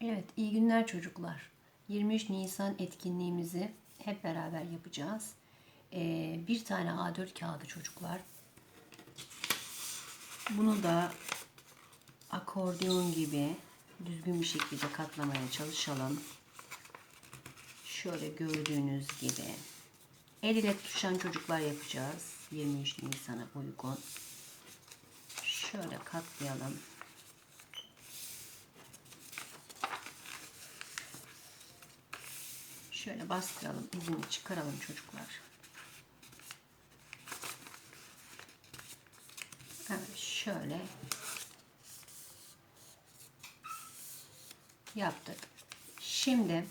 Evet, iyi günler çocuklar. 23 Nisan etkinliğimizi hep beraber yapacağız. Ee, bir tane A4 kağıdı çocuklar. Bunu da akordeon gibi düzgün bir şekilde katlamaya çalışalım. Şöyle gördüğünüz gibi. El ile tutuşan çocuklar yapacağız. 23 Nisan'a uygun. Şöyle katlayalım. Şöyle bastıralım, izini çıkaralım çocuklar. Evet, şöyle yaptık. Şimdi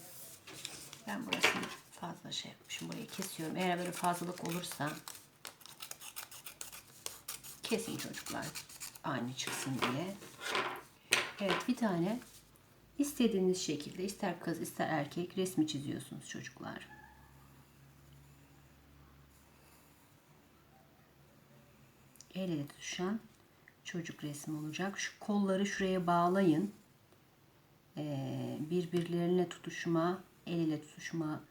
ben burasını fazla şey yapmışım. Burayı kesiyorum. Eğer böyle fazlalık olursa kesin çocuklar. Aynı çıksın diye. Evet bir tane istediğiniz şekilde ister kız ister erkek resmi çiziyorsunuz çocuklar. El ele tutuşan çocuk resmi olacak. Şu kolları şuraya bağlayın. Ee, birbirlerine tutuşma, el ele tutuşma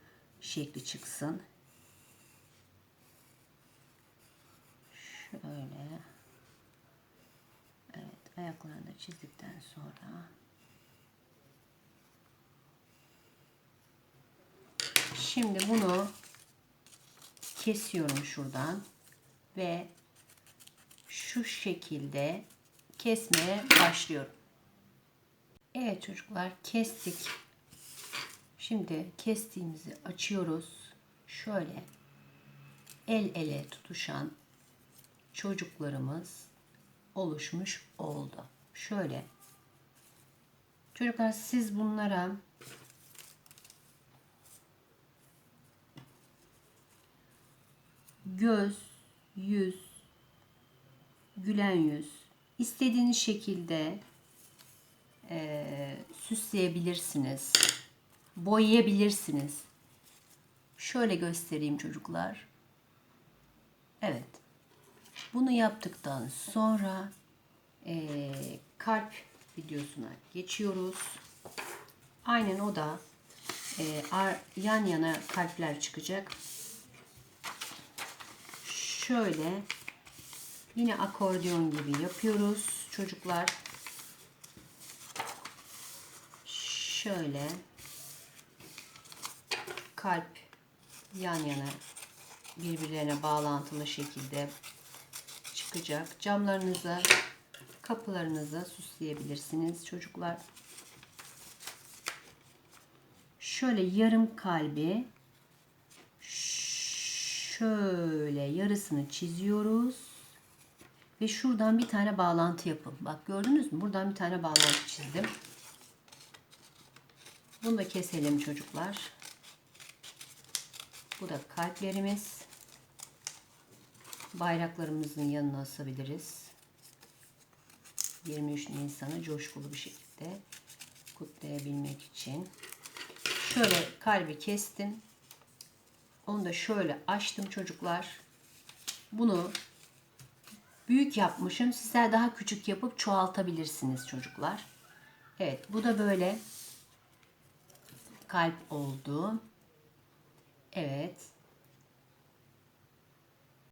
şekli çıksın. Şöyle. Evet, ayaklarını da çizdikten sonra Şimdi bunu kesiyorum şuradan ve şu şekilde kesmeye başlıyorum. Evet çocuklar kestik. Şimdi kestiğimizi açıyoruz. Şöyle el ele tutuşan çocuklarımız oluşmuş oldu. Şöyle çocuklar siz bunlara göz, yüz, gülen yüz istediğiniz şekilde e, süsleyebilirsiniz. Boyayabilirsiniz. Şöyle göstereyim çocuklar. Evet. Bunu yaptıktan sonra e, kalp videosuna geçiyoruz. Aynen o da e, yan yana kalpler çıkacak şöyle yine akordeon gibi yapıyoruz çocuklar. Şöyle kalp yan yana birbirlerine bağlantılı şekilde çıkacak. Camlarınıza, kapılarınıza süsleyebilirsiniz çocuklar. Şöyle yarım kalbi şöyle yarısını çiziyoruz. Ve şuradan bir tane bağlantı yapın. Bak gördünüz mü? Buradan bir tane bağlantı çizdim. Bunu da keselim çocuklar. Bu da kalplerimiz. Bayraklarımızın yanına asabiliriz. 23 Nisan'ı coşkulu bir şekilde kutlayabilmek için. Şöyle kalbi kestim. Onu da şöyle açtım çocuklar. Bunu büyük yapmışım. Sizler daha küçük yapıp çoğaltabilirsiniz çocuklar. Evet bu da böyle kalp oldu. Evet.